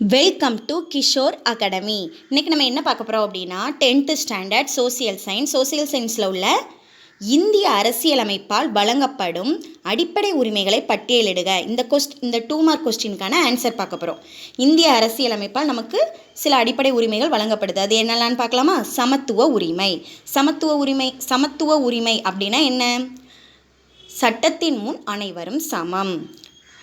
Welcome to Kishore academy இன்றைக்கி நம்ம என்ன பார்க்க போகிறோம் அப்படின்னா tenth standard social science social சயின்ஸில் உள்ள இந்திய அரசியலமைப்பால் வழங்கப்படும் அடிப்படை உரிமைகளை பட்டியலிடுக. இந்த கொஸ்ட் இந்த டூ மார்க் கொஸ்டினுக்கான ஆன்சர் பார்க்க போகிறோம் இந்திய அரசியலமைப்பால் நமக்கு சில அடிப்படை உரிமைகள் வழங்கப்படுது. அது என்னெல்லான்னு பார்க்கலாமா? சமத்துவ உரிமை. சமத்துவ உரிமை சமத்துவ உரிமை அப்படின்னா என்ன? சட்டத்தின் முன் அனைவரும் சமம்.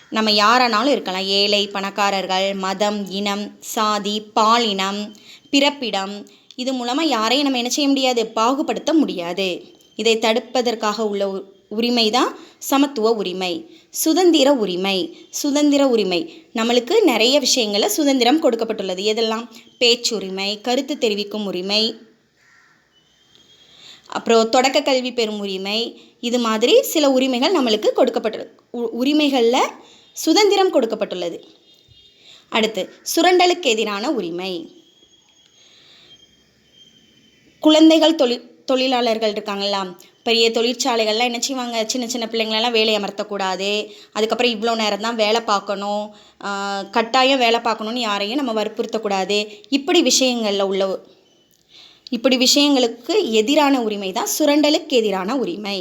நம்ம யாரானாலும் இருக்கலாம். ஏழை பணக்காரர்கள் மதம் இனம் சாதி பாலினம் பிறப்பிடம். இது மூலமாக யாரையும் நம்ம என்ன செய்ய முடியாது? பாகுபடுத்த முடியாது. இதை தடுப்பதற்காக உள்ள உ- உரிமை தான் சமத்துவ உரிமை சுதந்திர உரிமை சுதந்திர உரிமை. நம்மளுக்கு நிறைய விஷயங்களில் சுதந்திரம் கொடுக்கப்பட்டுள்ளது. எதெல்லாம்? பேச்சுரிமை கருத்து தெரிவிக்கும் உரிமை அப்புறம் தொடக்க கல்வி பெறும் உரிமை. இது மாதிரி சில உரிமைகள் நம்மளுக்கு கொடுக்கப்பட்டு உ- உரிமைகளில் சுதந்திரம் கொடுக்கப்பட்டுள்ளது. அடுத்து சுரண்டலுக்கு எதிரான உரிமை. குழந்தைகள் தொழில் தொழிலாளர்கள் இருக்காங்களா பெரிய தொழிற்சாலைகள்லாம் என்ன செய்வாங்க? சின்ன சின்ன பிள்ளைங்களெல்லாம் வேலை அமர்த்தக்கூடாது. அதுக்கப்புறம் இவ்வளோ நேரம் தான் வேலை பார்க்கணும். கட்டாயம் வேலை பார்க்கணுன்னு யாரையும் நம்ம வற்புறுத்தக்கூடாது. இப்படி விஷயங்களில் உள்ள இப்படி விஷயங்களுக்கு எதிரான உரிமை தான் சுரண்டலுக்கு எதிரான உரிமை.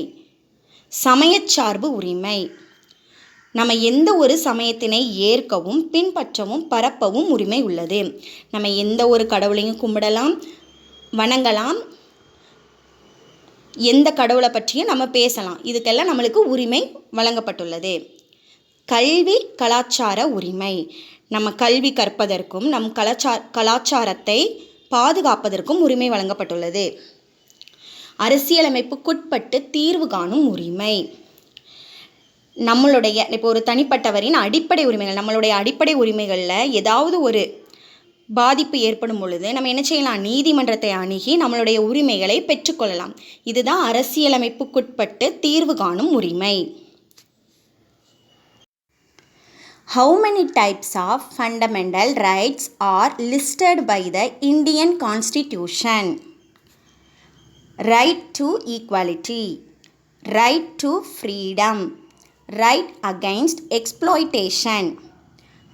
சமயச்சார்பு உரிமை. நம்ம எந்த ஒரு சமயத்தினை ஏற்கவும் பின்பற்றவும் பரப்பவும் உரிமை உள்ளது. நம்ம எந்த ஒரு கடவுளையும் கும்பிடலாம் வணங்கலாம் எந்த கடவுளை பற்றியும் நம்ம பேசலாம். இதுக்கெல்லாம் நம்மளுக்கு உரிமை வழங்கப்பட்டுள்ளது. கல்வி கலாச்சார உரிமை. நம்ம கல்வி கற்பதற்கும் நம் கலாச்சார கலாச்சாரத்தை பாதுகாப்பதற்கும் உரிமை வழங்கப்பட்டுள்ளது. அரசியலமைப்புக்குட்பட்டு தீர்வு காணும் உரிமை. நம்மளுடைய இப்போ ஒரு தனிப்பட்டவரின் அடிப்படை உரிமைகள் நம்மளுடைய அடிப்படை உரிமைகளில் ஏதாவது ஒரு பாதிப்பு ஏற்படும் பொழுது நம்ம என்ன செய்யலாம்? நீதிமன்றத்தை அணுகி நம்மளுடைய உரிமைகளை பெற்றுக்கொள்ளலாம். இதுதான் அரசியலமைப்புக்குட்பட்டு தீர்வு காணும் உரிமை. How many types of fundamental rights are listed by the Indian constitution right to equality right to freedom right against exploitation,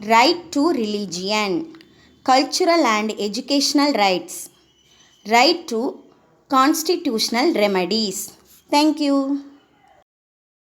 right to religion, cultural and educational rights, right to constitutional remedies. Thank you.